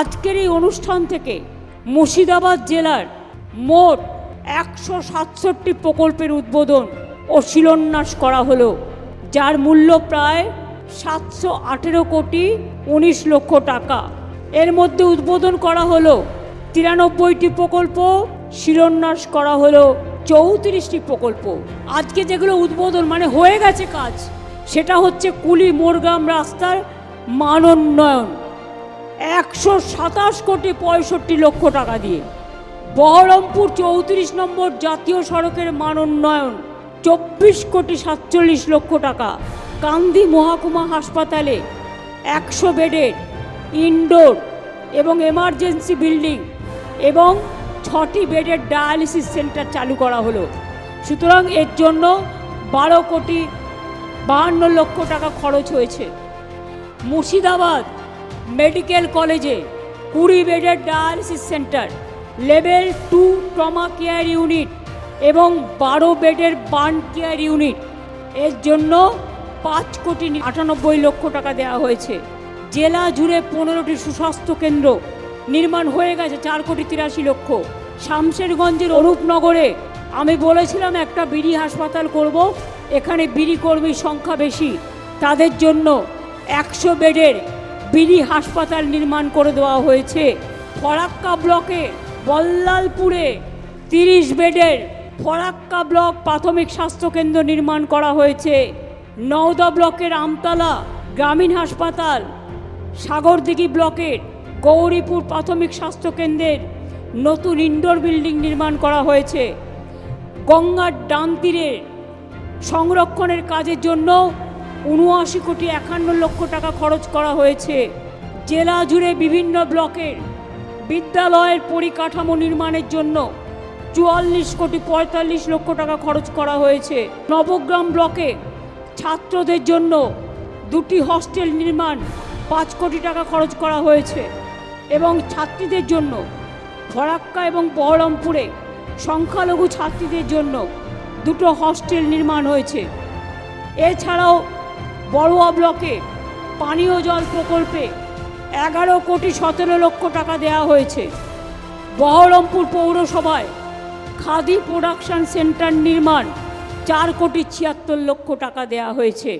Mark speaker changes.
Speaker 1: আজকের এই অনুষ্ঠান থেকে মুর্শিদাবাদ জেলার মোট একশো সাতষট্টি প্রকল্পের উদ্বোধন ও শিলান্যাস করা হলো, যার মূল্য প্রায় সাতশো আঠেরো কোটি উনিশ লক্ষ টাকা। এর মধ্যে উদ্বোধন করা হলো তিরানব্বইটি প্রকল্প, শিলান্যাস করা হলো চৌত্রিশটি প্রকল্প। আজকে যেগুলো উদ্বোধন মানে হয়ে গেছে কাজ, সেটা হচ্ছে কুলি মোরগ্রাম রাস্তার মানোন্নয়ন একশো সাতাশ কোটি পঁয়ষট্টি লক্ষ টাকা দিয়ে। বহরমপুর চৌত্রিশ নম্বর জাতীয় সড়কের মান উন্নয়ন, চব্বিশ কোটি সাতচল্লিশ লক্ষ টাকা। কান্দি মহাকুমা হাসপাতালে একশো বেডের ইনডোর এবং এমার্জেন্সি বিল্ডিং এবং ছটি বেডের ডায়ালিসিস সেন্টার চালু করা হলো। সুতরাং এর জন্য বারো কোটি বাহান্ন লক্ষ টাকা খরচ হয়েছে। মুর্শিদাবাদ মেডিকেল কলেজে কুড়ি বেডের dialysis centre, level two trauma care unit এবং বারো বেডের বার্ন কেয়ার ইউনিট। এর জন্য পাঁচ কোটি আটানব্বই লক্ষ টাকা দেওয়া হয়েছে। জেলা জুড়ে পনেরোটি সুস্বাস্থ্য কেন্দ্র নির্মাণ হয়ে গেছে চার কোটি তিরাশি লক্ষ। শামশেরগঞ্জের অরূপনগরে আমি বলেছিলাম একটা বিড়ি হাসপাতাল করব, এখানে বিড়ি কর্মীর সংখ্যা বেশি। তাদের জন্য একশো বেডের বিড়ি হাসপাতাল নির্মাণ করে দেওয়া হয়েছে। ফরাক্কা ব্লকে বল্লালপুরে তিরিশ বেডের ফরাক্কা ব্লক প্রাথমিক স্বাস্থ্যকেন্দ্র নির্মাণ করা হয়েছে। নওদা ব্লকের আমতলা গ্রামীণ হাসপাতাল সাগরদিঘি ব্লকের গৌরীপুর প্রাথমিক স্বাস্থ্যকেন্দ্রের নতুন ইনডোর বিল্ডিং নির্মাণ করা হয়েছে। গঙ্গার ডান তীরে সংরক্ষণের কাজের জন্য উনআশি কোটি একান্ন লক্ষ টাকা খরচ করা হয়েছে। জেলা জুড়ে বিভিন্ন ব্লকের বিদ্যালয়ের পরিকাঠামো নির্মাণের জন্য চুয়াল্লিশ কোটি পঁয়তাল্লিশ লক্ষ টাকা খরচ করা হয়েছে। নবগ্রাম ব্লকে ছাত্রদের জন্য দুটি হস্টেল নির্মাণ পাঁচ কোটি টাকা খরচ করা হয়েছে এবং ছাত্রীদের জন্য ফরাক্কা এবং বহরমপুরে সংখ্যালঘু ছাত্রীদের জন্য দুটো হস্টেল নির্মাণ হয়েছে। এছাড়াও বড়ুয়া ব্লকে পানীয় জল প্রকল্পে এগারো কোটি সতেরো লক্ষ টাকা দেয়া হয়েছে। বহরমপুর পৌরসভায় খাদি প্রোডাকশন সেন্টার নির্মাণ চার কোটি ছিয়াত্তর লক্ষ টাকা দেয়া হয়েছে।